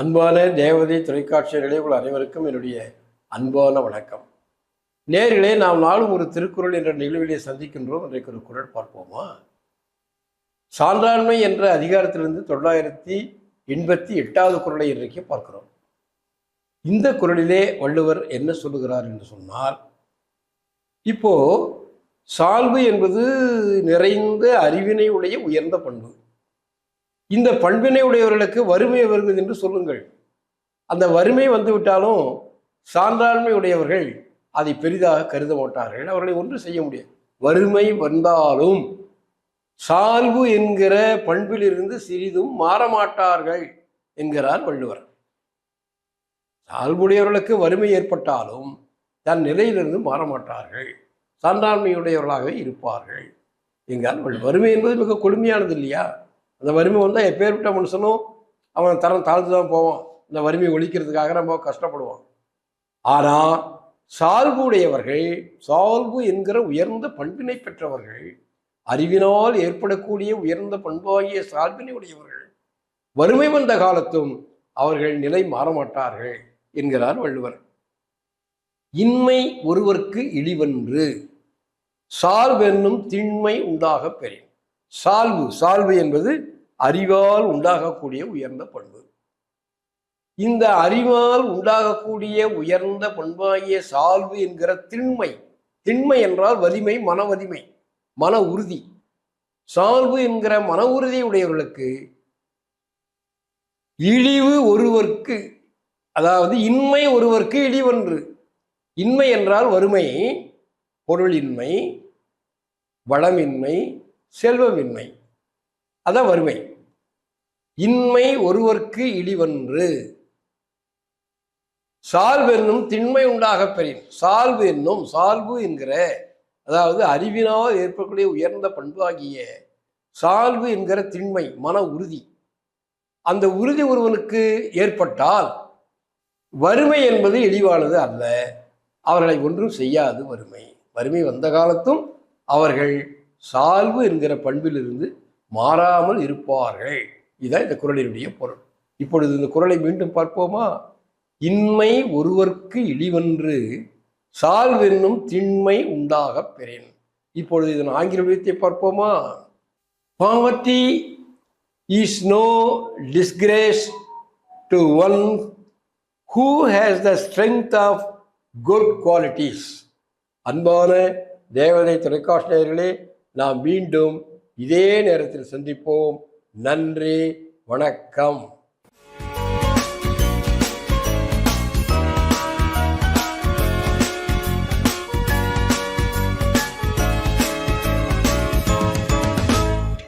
அன்பான தேவதை தொலைக்காட்சியர்களே உங்கள் அனைவருக்கும் என்னுடைய அன்பான வணக்கம். நேர்களே நாம் நாளும் ஒரு திருக்குறள் என்ற நிகழ்விலே சந்திக்கின்றோம். இன்றைக்கு ஒரு குறள் பார்ப்போமா? சான்றாண்மை என்ற அதிகாரத்திலிருந்து தொள்ளாயிரத்தி எண்பத்தி எட்டாவது குறளை இன்றைக்கு பார்க்கிறோம். இந்த குறளிலே வள்ளுவர் என்ன சொல்லுகிறார் என்று சொன்னால் இப்போ சால்பு என்பது நிறைந்த அறிவினை உடைய உயர்ந்த பண்பு. இந்த பண்பினை உடையவர்களுக்கு வறுமை வருகிறது என்று சொல்லுங்கள். அந்த வறுமை வந்துவிட்டாலும் சான்றாண்மை உடையவர்கள் அதை பெரிதாக கருத மாட்டார்கள். அவர்களை ஒன்று செய்ய முடியாது. வறுமை வந்தாலும் சால்பு என்கிற பண்பிலிருந்து சிறிதும் மாறமாட்டார்கள் என்கிறார் வள்ளுவர். சால்புடையவர்களுக்கு வறுமை ஏற்பட்டாலும் தன் நிலையிலிருந்து மாறமாட்டார்கள். சான்றாண்மையுடையவர்களாகவே இருப்பார்கள். என்கிறார் வள்ளுவர். வறுமை என்பது மிக கொடுமையானது இல்லையா? அந்த வறுமை வந்தால் எப்பேற்பட்ட மனுஷனும் அவன் தரம் தாழ்ந்து தான் போவான். இந்த வறுமையை ஒழிக்கிறதுக்காக நம்ம கஷ்டப்படுவான் ஆனால் சால்பு உடையவர்கள் சால்பு என்கிற உயர்ந்த பண்பினை பெற்றவர்கள் அறிவினால் ஏற்படக்கூடிய உயர்ந்த பண்பாகிய சால்பினை உடையவர்கள் வறுமை வந்த காலத்தும் அவர்கள் நிலை மாறமாட்டார்கள் என்கிறார் வள்ளுவர். இன்மை ஒருவர்க்கு இழிவென்று சால்வென்னும் திண்மை உண்டாக பெறின். சால்வு. சால்வு என்பது அறிவால் உண்டாகக்கூடிய உயர்ந்த பண்பு. இந்த அறிவால் உண்டாகக்கூடிய உயர்ந்த பண்பாகிய சால்வு என்கிற திண்மை திண்மை என்றால் வலிமை மன வலிமை மன உறுதி. சால்வு என்கிற மன உறுதி உடையவர்களுக்கு இழிவு ஒருவர்க்கு அதாவது இன்மை ஒருவர்க்கு இழிவன்று. இன்மை என்றால் வறுமை பொருளின்மை வளமின்மை செல்வமின்மை. அதான் வறுமை. இன்மை ஒருவர்க்கு இழிவன்று. சால்வு என்னும் திண்மை உண்டாக பெறின். சால்வு என்னும் சால்வு என்கிற அதாவது அறிவினால் ஏற்படக்கூடிய உயர்ந்த பண்பாகிய சால்வு என்கிற திண்மை மன உறுதி. அந்த உறுதி ஒருவனுக்கு ஏற்பட்டால் வறுமை என்பது இழிவானது அல்ல. அவர்களை ஒன்றும் செய்யாது வறுமை. வறுமை வந்த காலத்தும் அவர்கள் சால்வு என்கிற பண்பிலிருந்து மாறாமல் இருப்பார்கள். இதுதான் இந்த குரலினுடைய பொருள். இப்பொழுது இந்த குரலை மீண்டும் பார்ப்போமா? இன்மை ஒருவர்க்கு இழிவென்று சால்வென்னும் திண்மை உண்டாக பெறேன். இப்பொழுது இதன் ஆங்கில விதத்தை பார்ப்போமா? Poverty is no disgrace to one who has the strength of good qualities அன்பான தேவதை தொலைக்காட்சியர்களே நாம் மீண்டும் இதே நேரத்தில் சந்திப்போம். நன்றி வணக்கம்.